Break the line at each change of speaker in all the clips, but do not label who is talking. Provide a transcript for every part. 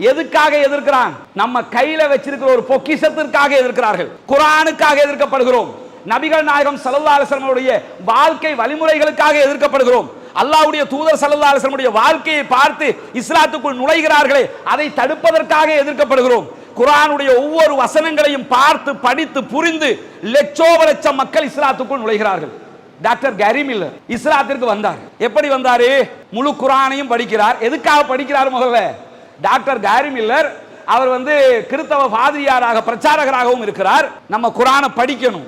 எதுக்காக எதிர்க்கிறான்? நம்ம கையில வச்சிருக்கிற ஒரு பொக்கிஷத்திற்காக எதிர்க்கிறார்கள். குரானுக்காக எதிர்க்கப்படுகிறோம். நபிகள் நாயகம் ஸல்லல்லாஹு அலைஹி வாழ்க்கை வழிமுறைகளுக்காக எதிர்க்கப்படுகிறோம். அல்லாஹ்வுடைய தூதர் ஸல்லல்லாஹு அலைஹி வாழ்க்கையை பார்த்து இஸ்லாத்துக்குள் நுழைகிறார்களே அதை தடுப்பதற்காக எதிர்க்கப்படுகிறோம். குரானுடைய ஒவ்வொரு வசனங்களையும் பார்த்து படித்து புரிந்து லட்சோப லட்சம் மக்கள் இஸ்லாத்துக்குள் நுழைகிறார்கள். டாக்டர் கேரி மில்லர் இஸ்லாத்திற்கு வந்தார். எப்படி வந்தாரு? முழு குரானையும் படிக்கிறார். எதுக்காக படிக்கிறார் முதல்ல? டாக்டர் கேரி மில்லர் அவர் வந்து கிறிஸ்தவ பாதிரியாராக பிரச்சாரகராகவும் இருக்கிறார். நம்ம குரானை படிக்கணும்.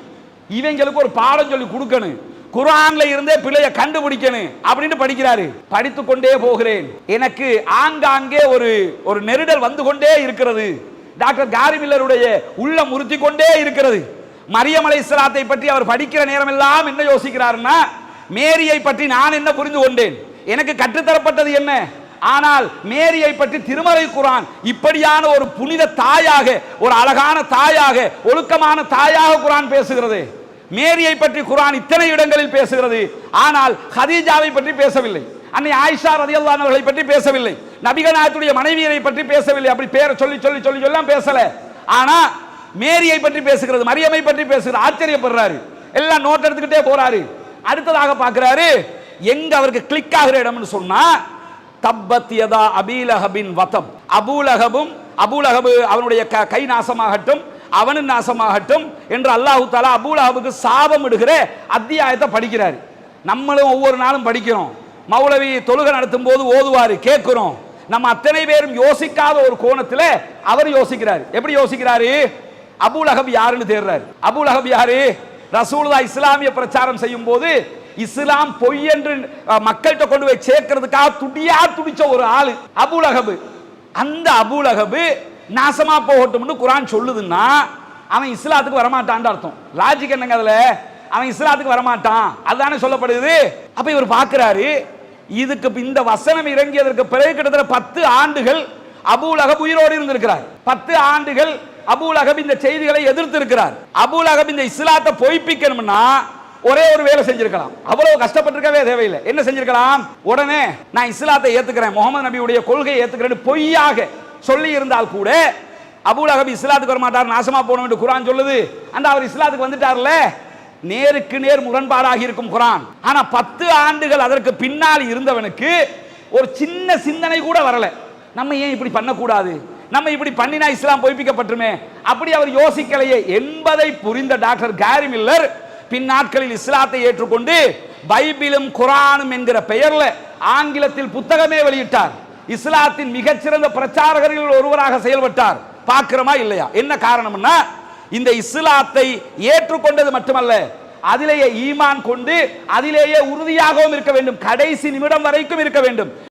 இவங்களுக்கு ஒரு பாடம் சொல்லி கொடுக்கணும். குரான்ல இருந்தே பிள்ளைய கண்டுபிடிக்கணும் அப்படின்னு படிக்கிறாரு. படித்து கொண்டே போகிறேன். எனக்கு ஆங்காங்கே ஒரு ஒரு நெருடல் வந்து கொண்டே இருக்கிறது. டாக்டர் காரி மில்லருடைய உள்ள முறுத்தி கொண்டே இருக்கிறது. மரியமலை அலைஹிஸ்ஸலாத்தை பற்றி அவர் படிக்கிற நேரம் எல்லாம் என்ன யோசிக்கிறாருன்னா மேரியை பற்றி நான் என்ன புரிந்து கொண்டேன்? எனக்கு கற்றுத்தரப்பட்டது என்ன? ஆனால் மேரியை பற்றி திருமறை குரான் இப்படியான ஒரு புனித தாயாக ஒரு அழகான தாயாக ஒழுக்கமான தாயாக குரான் பேசுகிறது. மேரியை பற்றி குரான் இத்தனை இடங்களில் பேசுகிறது. ஆனால் ஹதீஜாவை பற்றி பேசவில்லை. அன்னை ஆயிஷா ரதியல்லான் அவர்களை பற்றி பேசவில்லை. நபிகநாயத்துடைய மனைவியரை பற்றி பேசவில்லை. அப்படி பேரை சொல்லி சொல்லி சொல்லி சொல்லாம் பேசல. ஆனா மேரியை பற்றி பேசுகிறது மரியமை பற்றி பேசுகிறது ஆச்சரியப்படுறாரு. எல்லாம் நோட் எடுத்துக்கிட்டே போறாரு. அடுத்ததாக பார்க்கிறாரு எங்க அவருக்கு கிளிக் ஆகிற இடம்னு சொன்னா தப்பத் யதா அபீலஹபின் வதம். அபூலகபும் அபூலகபு அவனுடைய க- கை நாசமாகட்டும் அவனும் நாசமாகட்டும் என்று அல்லாஹு தாலா அபூலஹபுக்கு சாபம் இடுகிற அத்தியாயத்தை படிக்கிறார். நம்மளும் ஒவ்வொரு நாளும் படிக்கிறோம். மௌலவி தொழுகை நடத்தும் போது ஓதுவார் கேட்கிறோம். நம்ம அத்தனை பேரும் யோசிக்காத ஒரு கோணத்தில் அவர் யோசிக்கிறார். எப்படி யோசிக்கிறாரு? அபூலகப் யாருன்னு தேடுறாரு. அபூலகப் யாரு? ரசூலுல்லாஹ் இஸ்லாமிய பிரச்சாரம் செய்யும் போது இஸ்லாம் பொய் என்று மக்கள்கிட்ட கொண்டு போய் சேர்க்கிறதுக்காக துடியா துடிச்ச ஒரு ஆளு அபுலகபு அந்த அபுலகபு நாசமா போகட்டும்னு குரான் சொல்லுதுன்னா அவன் இஸ்லாத்துக்கு வரமாட்டான்னு அர்த்தம். லாஜிக் என்னங்க அதுல? அவன் இஸ்லாத்துக்கு வரமாட்டான். அதுதானே சொல்லப்படுது? அப்ப இவர் பாக்குறாரு இதுக்கு இந்த வசனம் இறங்கியதற்கு பிறகு கிட்டத்தட்ட பத்து ஆண்டுகள் அபுலகப் உயிரோடு இருந்திருக்கிறார். பத்து ஆண்டுகள் அபுலகப் இந்த செய்திகளை எதிர்த்து இருக்கிறார் அபுலகப் இந்த இஸ்லாத்தை பொய்ப்பிக்கணும்னா ஒரே ஒரு வேலை செஞ்சிருக்கலாம். அவ்வளவு கஷ்டப்பட்டிருக்கவே தேவையில்லை. என்ன செஞ்சிருக்கலாம்? உடனே நான் இஸ்லாத்தை ஏத்துக்கிறேன் முகமது நபியுடைய கொள்கையை ஏத்துக்கிறேன்னு பொய்யாக சொல்லி இருந்தால் கூட அபூலகப் இஸ்லாத்துக்கு வர மாட்டார் நாசமா போகணும் என்று குரான் சொல்லுது. அந்த அவர் இஸ்லாத்துக்கு வந்துட்டார்ல? நேருக்கு நேர் முரண்பாடாக இருக்கும் குரான். ஆனா பத்து ஆண்டுகள் அதற்கு பின்னால் இருந்தவனுக்கு ஒரு சின்ன சிந்தனை கூட வரல. நம்ம ஏன் இப்படி பண்ணக்கூடாது? நம்ம இப்படி பண்ணினா இஸ்லாம் பொய்ப்பிக்கப்பட்டுமே? அப்படி அவர் யோசிக்கலையே. என்பதை புரிந்த டாக்டர் கேரி மில்லர் பின்னாட்களில் இஸ்லாத்தை ஏற்றுக்கொண்டு பைபிளும் குரானும் என்கிற பெயர்ல ஆங்கிலத்தில் புத்தகமே வெளியிட்டார். இஸ்லாத்தின் மிகச்சிறந்த பிரச்சாரகர்கள் ஒருவராக செயல்பட்டார். பார்க்கிறோமா இல்லையா? என்ன காரணம்னா இந்த இஸ்லாத்தை ஏற்றுக்கொண்டது மட்டுமல்ல அதிலேயே ஈமான் கொண்டு அதிலேயே உறுதியாகவும் இருக்க வேண்டும். கடைசி நிமிடம் வரைக்கும் இருக்க வேண்டும்.